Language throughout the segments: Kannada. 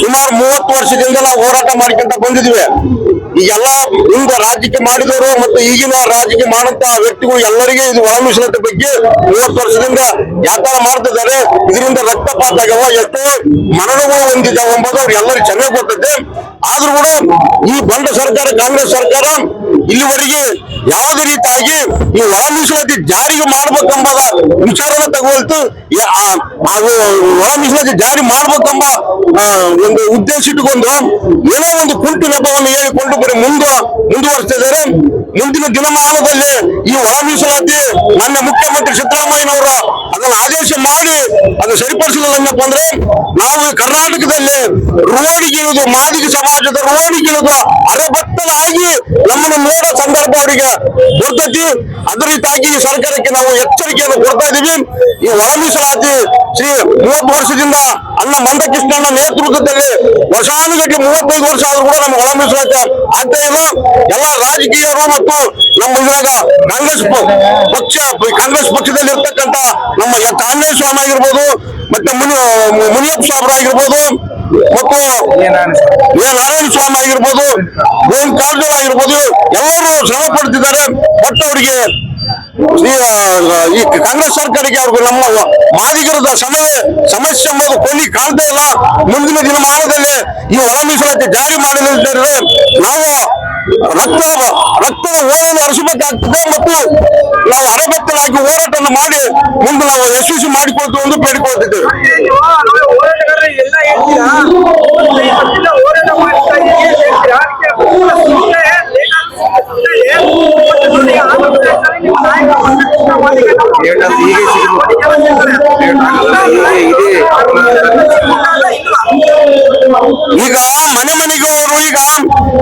ಸುಮಾರು ಮೂವತ್ತು ವರ್ಷದಿಂದ ನಾವು ಹೋರಾಟ ಮಾಡ್ಕೊಂತ ಬಂದಿದ್ವಿ ಈಗೆಲ್ಲ ಹಿಂದೆ ರಾಜ್ಯಕ್ಕೆ ಮಾಡಿದವರು ಮತ್ತು ಈಗಿನ ರಾಜಕೀಯ ಮಾಡಂತ ವ್ಯಕ್ತಿಗಳು ಎಲ್ಲರಿಗೆ ಇದು ಒಳ ಬಗ್ಗೆ ಮೂವತ್ತು ವರ್ಷದಿಂದ ವ್ಯಾಪಾರ ಮಾಡ್ತಿದ್ದಾರೆ. ಇದರಿಂದ ರಕ್ತಪಾತ ಆಗ್ಯಾವ ಎಷ್ಟೋ ಮರಣಗಳು ಹೊಂದಿದ್ದಾವೆ ಎಂಬುದು ಅವ್ರು ಎಲ್ಲರಿಗೂ ಚೆನ್ನಾಗಿ ಗೊತ್ತೈತೆ. ಆದ್ರೂ ಕೂಡ ಈ ಬಂಡ ಸರ್ಕಾರ, ಕಾಂಗ್ರೆಸ್ ಸರ್ಕಾರ ಇಲ್ಲಿವರೆಗೆ ಯಾವುದೇ ರೀತಿಯಾಗಿ ಈ ಒಳ ಜಾರಿಗೆ ಮಾಡ್ಬೇಕೆಂಬುದ ವಿಚಾರನ ತಗೊಳ್ತು. ಅದು ಮೀಸಲಾತಿ ಜಾರಿ ಮಾಡ್ಬೇಕೆಂಬ ಒಂದು ಉದ್ದೇಶ ಇಟ್ಟುಕೊಂಡು ಏನೋ ಒಂದು ಕುಂಟು ನೆಪವನ್ನು ಹೇಳಿಕೊಂಡು ಬರೀ ಮುಂದ ಮುಂದುವರಿಸ್ತಿದ್ದಾರೆ ಮುಂದಿನ ದಿನಮಾನದಲ್ಲಿ ಈ ಮೀಸಲಾತಿ ನಮ್ಮ ಮುಖ್ಯಮಂತ್ರಿ ಸಿದ್ದರಾಮಯ್ಯನವರು ಅದನ್ನು ಆದೇಶ ಮಾಡಿ ಅದು ಸರಿಪಡಿಸಲಿಲ್ಲಪ್ಪ ಅಂದ್ರೆ ನಾವು ಕರ್ನಾಟಕದಲ್ಲಿ ರೋಡಿಗಿಳಿದು ಮಾದಿಗ ಸಮಾಜದ ರೋಡಿಗಿಳಿದು ಅರೆಬತ್ತಲಾಗಿ ನಮ್ಮನ್ನು ನೋಡೋ ಸಂದರ್ಭ ಅವರಿಗೆ ಬರ್ತೈತಿ ಅದ ರೀತಿಯಾಗಿ ಸರ್ಕಾರಕ್ಕೆ ನಾವು ಎಚ್ಚರಿಕೆಯನ್ನು ಕೊಡ್ತಾ ಇದೀವಿ ಈ ಮೀಸಲಾತಿ ಶ್ರೀ ಮೂವತ್ತು ವರ್ಷದಿಂದ ಅಣ್ಣ ಮಂದಕೃಷ್ಣನ ನೇತೃತ್ವದಲ್ಲಿ ವರ್ಷಾನುಗಟ್ಟಿ ಮೂವತ್ತೈದು ವರ್ಷ ಆದ್ರೂ ಕೂಡ ನಮ್ಗೆ ಒಳ ಮೀಸಲಾತಿ ಆಗ್ತಾ ಇಲ್ಲ ಎಲ್ಲ ರಾಜಕೀಯರು ಮತ್ತು ನಮ್ಮ ಇವಾಗ ಕಾಂಗ್ರೆಸ್ ಪಕ್ಷ, ಕಾಂಗ್ರೆಸ್ ಪಕ್ಷದಲ್ಲಿ ಇರ್ತಕ್ಕಂತ ನಮ್ಮ ಆಂಜನೇಯ ಸ್ವಾಮಿ ಆಗಿರ್ಬೋದು, ಮತ್ತೆ ಮುನಿ, ಮುನಿಯಪ್ಪ ಆಗಿರ್ಬೋದು, ಮತ್ತು ನಾರಾಯಣ ಸ್ವಾಮಿ ಆಗಿರ್ಬೋದು ಗೋವಿಂದ ಕಾರಜೋಳ ಆಗಿರ್ಬೋದು, ಎಲ್ಲರೂ ಶ್ರಮ ಪಡ್ತಿದ್ದಾರೆ. ಬಟ್ ಅವರಿಗೆ ಈ ಕಾಂಗ್ರೆಸ್ ಸರ್ಕಾರಕ್ಕೆ ಅವ್ರಿಗೆ ನಮ್ಮ ಮಾದಿಗರದ ಸಮಯ, ಸಮಸ್ಯೆ ಎಂಬುದು ಕೊಲ್ಲಿ ಕಾಣ್ತಾ ಇಲ್ಲ. ಮುಂದಿನ ದಿನಮಾನದಲ್ಲಿ ಈ ಒಳ ಮೀಸಲಾತಿ ಜಾರಿ ಮಾಡಲಿದ್ದಾರೆ. ನಾವು ರಕ್ತ ರಕ್ತದ ಓಲನ್ನು ಹರಿಸಬೇಕಾಗ್ತದೆ ಮತ್ತು ನಾವು ಅರೆಬೆತ್ತಲಾಗಿ ಹೋರಾಟವನ್ನು ಮಾಡಿ ಮುಂದೆ ನಾವು ಯಶಸ್ವಿ ಮಾಡಿಕೊಳ್ತೀವಿ ಎಂದು ಬೇಡಿಕೊಳ್ತಿದ್ದೇವೆ ಎಲ್ಲ ಈಗ ಮನೆ ಮನೆಗೆ ಅವರು ಈಗ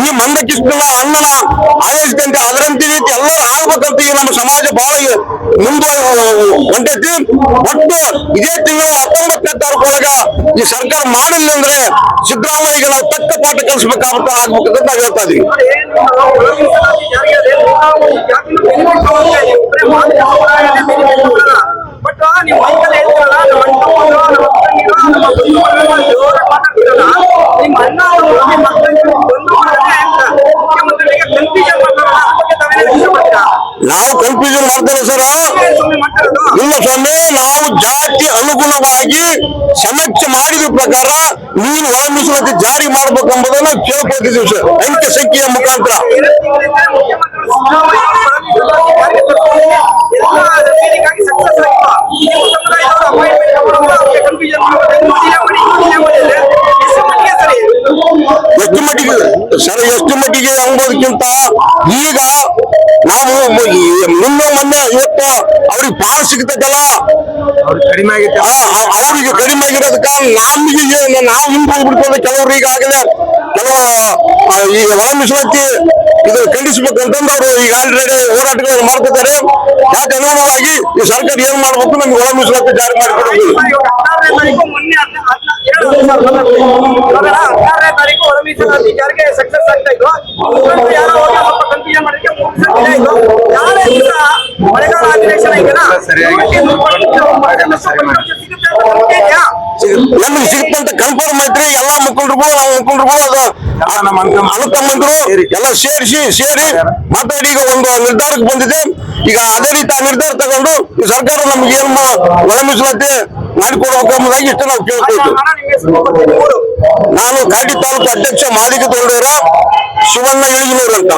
ಈ ಮಂದಕೃಷ್ಣನ ಅಣ್ಣನ ಆಯೋಜಿಸಿದಂತೆ ಅದರಂತೆ ರೀತಿ ಎಲ್ಲರೂ ಆಗ್ಬೇಕಂತ ಈಗ ನಮ್ಮ ಸಮಾಜ ಬಹಳ ಮುಂದೆ ಹೊಂಟೈತಿ. ಒಟ್ಟು ಇದೇ ತಿಂಗಳ ಹತ್ತೊಂಬತ್ತನೇ ತಾರೀಕೊಳಗ ಈ ಸರ್ಕಾರ ಮಾಡಲಿಲ್ಲ ಅಂದ್ರೆ ಸಿದ್ದರಾಮಯ್ಯಗೆ ನಾವು ತಕ್ಕ ಪಾಠ ಕಲಿಸ್ಬೇಕಾಗುತ್ತ ಆಗ್ಬೇಕಂತ ನಾವು ಹೇಳ್ತಾ ಇದೀವಿ ನೋಡಿ, ನಾವು ಒಳ ಮೀಸಲಾತಿ ಜಾರಿಗೆ ಅದೇ ನಾವು ಜಾತಿನ ಬೆನಿಫಿಟ್ ತಗೊಳ್ತಾ ಇದೀವಿ. ಬರೀ ಮಾದಿಗ ಸಮುದಾಯನೇ ಬೆನಿಫಿಟ್ ತಗೊಳ್ಳಲ್ಲ. ಬಟ್ ನೀವು ಮೈಕಲ್ಲಿ ಹೇಳ್ತೀರಲ್ಲ ನಮ್ಮ ಅಣ್ಣ ಮಕ್ಕಳು, ನಮ್ಮ ತಂಗಿರು, ನಮ್ಮ ಬಂಧು ಬಳಗಗಳು ಜೋರಾಗಿ ಮಾತಾಡ್ತೀರಲ್ಲ ನಿಮ್ಮ ಅಣ್ಣ ಅವರು ನಿಮ್ಮ ತಂಗಿರು ಬಂಧು ಬಳಗನೇ ಅಂತ ಮುಖ್ಯಮಂತ್ರಿಗಳಿಗೆ ಕನ್ಫ್ಯೂಷನ್ ಮಾಡ್ತಾರಲ್ಲ ಅದ್ರ ಬಗ್ಗೆ ತಾವೇನು ವಿಷಯ ಮಾಡ್ತೀರಾ ನಾವು ಕನ್ಫ್ಯೂಷನ್ ಮಾಡ್ತೇವೆ ಸರ್. ನಿಮ್ಮ ಸ್ವಾಮಿ, ನಾವು ಜಾತಿ ಅನುಗುಣವಾಗಿ ಸಮೀಕ್ಷೆ ಮಾಡಿದ ಪ್ರಕಾರ ನೀನು ಒಳ ಮೀಸಲಾತಿ ಜಾರಿ ಮಾಡ್ಬೇಕೆಂಬುದನ್ನು ಕೇಳ್ಕೊಳ್ತಿದ್ದೀವಿ ಸರ್. ಅಂಕ ಸಂಖ್ಯೆಯ ಮುಖಾಂತರ. ಎಷ್ಟು ಮಟ್ಟಿಗೆ? ಸರ್, ಎಷ್ಟು ಮಟ್ಟಿಗೆ ಎಂಬುದಕ್ಕಿಂತ ಈಗ ನಾವು ಮ- ಈ ನಿನ್ನೆ ಮೊನ್ನೆ ಇವತ್ತು ಅವ್ರಿಗೆ ಪಾಲ ಸಿಗ್ತದಲ್ಲ ಕಡಿಮೆ ಆಗಿತ್ತು ಆ, ಆ- ಅವ್ರಿಗೆ ಕಡಿಮೆ ಆಗಿರೋದಕ್ಕ ನಮಗೆ ಏನು- ನಾವು ಹಿಂದೆ ಬಿಡ್ಕೊಂಡು ಕೆಲವರು ಈಗಾಗಲೇ ಕೆಲವು ಆ, ಈ ಮೀಸಲಾತಿ ಇದು ಅಂತಂದ್ರೆ ಅವರು ಈಗ ಆಲ್ರೆಡಿ ಹೋರಾಟಗಳನ್ನು ಮಾಡ್ತಿದ್ದಾರೆ. ಯಾಕೆ ಅನುಗುಣವಾಗಿ ಈ ಸರ್ಕಾರ ಏನ್ ಮಾಡ್ಬೇಕು ನಮ್ಗೆ ಒಳ ಮೀಸಲಾತಿ ಜಾರಿ ಮಾಡಿಕೊಡ್ಬೇಕು. ತಾರೀಕು ಒಳ ಸಕ್ಸಸ್ ಕನ್ಫ್ಯೂಷನ್ ಮಳೆಗಾಲ ಅಧಿವೇಶನ ಇದೆಯಲ್ಲ ಸರಿಯಾಗಿ ಇವತ್ತಿಗೆ ದುಡ್ಡು ಸರಿ ಮಾಡಿ. ಸಿಗುತ್ತೆ ಅಂತ ನಂಬಿಕೆ ಇದೆಯಾ? ನಮಗೆ ಸಿಕ್ತಂತ ಕನ್ಫರ್ಮ್ ಐತ್ರಿ ಎಲ್ಲಾ ಮುಖಂಡರಿಗೂ ನಾವು ಮುಖಂಡರಿಗೂ ಅದು ಎಲ್ಲ ನಮ್ಮ ಅಣ್ಣ- ಅನುಕಂಬಂದ್ರು ಸೇರಿ. ಎಲ್ಲ ಸೇರಿಸಿ ಸೇರಿ ಮಾತಾಡಿ ಈಗ ಒಂದು ನಿರ್ಧಾರಕ್ಕೆ ಬಂದಿದೆ ಈಗ ಅದೇ ರೀತಿ ಆ ನಿರ್ಧಾರ ತಗೊಂಡು ಈ ಸರ್ಕಾರ ನಮ್ಗೆ ಏನ್ ಮಾ- ಒಳ ಮೀಸಲಾತಿ ಮಾಡಿಕೊಡ್ಬೇಕು ಎಂಬುದಾಗಿ ಇಷ್ಟು ನಾವು ಕೇಳ್ಕೊಳ್ತೀವಿ ಅಣ್ಣ, ನಿಮ್ಮ ಹೆಸರು ಗೊತ್ತಿಲ್ಲ, ಊರು ನಾನು ಕಾಟಿ ತಾಲೂಕು ಅಧ್ಯಕ್ಷ ಮಾದಿಗ ತೊಂಡೂರ ಶಿವಣ್ಣ ಇಳಿಗಿನೂರು ಅಂತ